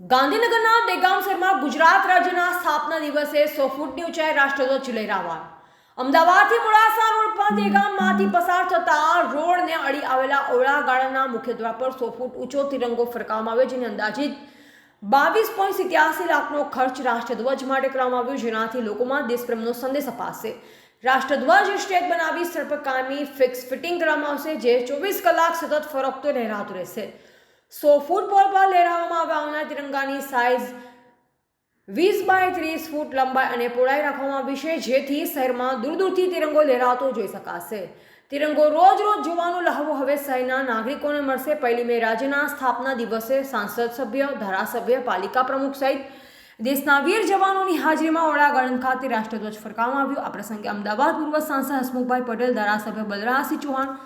ગાંધીનગરના દેગામ શહેરમાં ગુજરાત રાજ્યના સ્થાપના દિવસે સો ફૂટની ઊંચાઈ રાષ્ટ્રધ્વજ લહેરાવાયો અમદાવાદથી મોડાસા રોડ પર દેગામમાંથી પસાર થતા રોડને અડી આવેલા ઓળા ગાળાના મુખ્ય દ્વાર પર સો ફૂટ ઊંચો તિરંગો ફરકાવવામાં આવ્યો, જેને અંદાજિત બાવીસ પોઈન્ટ સિત્યાસી લાખનો ખર્ચ રાષ્ટ્રધ્વજ માટે કરવામાં આવ્યો, જેનાથી લોકોમાં દેશપ્રેમનો સંદેશ અપાશે. રાષ્ટ્રધ્વજ સ્ટેજ બનાવી સર્પકામી ફિક્સ ફિટિંગ કરવામાં આવશે, જે ચોવીસ કલાક સતત ફરકતો લહેરાતો રહેશે. સો ફૂટ પોલ પર લહેરાવવામાં આવ્યા આવનાર તિરંગાની સાઇઝ વીસ બાય ત્રીસ ફૂટ લંબાઈ અને પહોળાઈ રાખવામાં આવી જેથી શહેરમાં દૂર દૂરથી તિરંગો લહેરાતો જોઈ શકાશે. તિરંગો રોજ રોજ જોવાનો લહાવો હવે શહેરના નાગરિકોને મળશે. પહેલી મે રાજ્યના સ્થાપના દિવસે સાંસદ સભ્ય, ધારાસભ્ય, પાલિકા પ્રમુખ સહિત દેશના વીર જવાનોની હાજરીમાં ઓળા ગાર્ડન ખાતે રાષ્ટ્રધ્વજ ફરકાવવામાં આવ્યો. આ પ્રસંગે અમદાવાદ પૂર્વ સાંસદ હસમુખભાઈ પટેલ, ધારાસભ્ય બલરાજસિંહ ચૌહાણ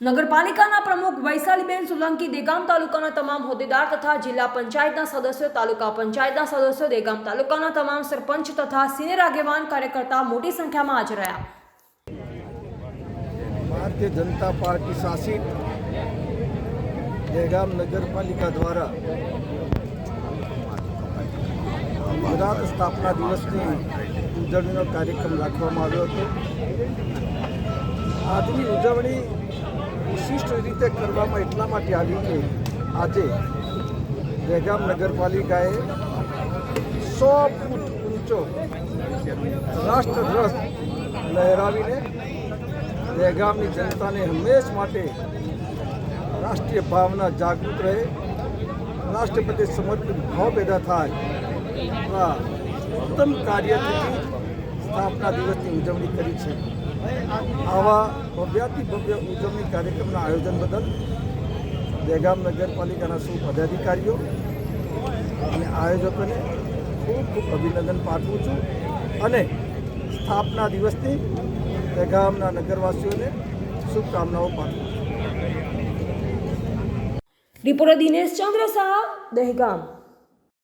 નગરપાલિકાના પ્રમુખ વૈશાલીબેન સોલંકી દેગામ તાલુકાના તમામ હોદ્દેદાર તથા જિલ્લા પંચાયતના સદસ્યો, તાલુકા પંચાયતના સદસ્યો, દેગામ તાલુકાના તમામ સરપંચ તથા સિનિયર આગેવાન કાર્યકર્તા મોટી સંખ્યામાં હાજર રહ્યા. ભારતીય જનતા પાર્ટી શાસિત દહેગામ નગરપાલિકા દ્વારા ગુજરાત સ્થાપના દિવસની ઉજવણીનો કાર્યક્રમ રાખવામાં આવ્યો હતો. આજની ઉજવણી વિશિષ્ટ રીતે કરવામાં એટલા માટે આવી કે આજે દહેગામ નગરપાલિકાએ સો ફૂટ ઊંચો રાષ્ટ્રધ્વજ લહેરાવીને દહેગામની જનતાને હંમેશ માટે રાષ્ટ્રીય ભાવના જાગૃત રહે. રાષ્ટ્ર પ્રત્યે સમર્પિત ભાવ પેદા થાય. આ ઉત્તમ કાર્યથી સ્થાપના દિવસની ઉજવણી કરી છે. આવા ભવ્યાતિ ભવ્ય ઉજવણી કાર્યક્રમના આયોજન બદલ દહેગામ નગરપાલિકાના સૌ પદાધિકારીઓ અને આયોજકોને ખૂબ ખૂબ અભિનંદન પાઠવું છું અને સ્થાપના દિવસની દહેગામના નગરવાસીઓને શુભકામનાઓ પાઠવું છું. રિપોર્ટર દિનેશ ચંદ્ર શાહ, દહેગામ.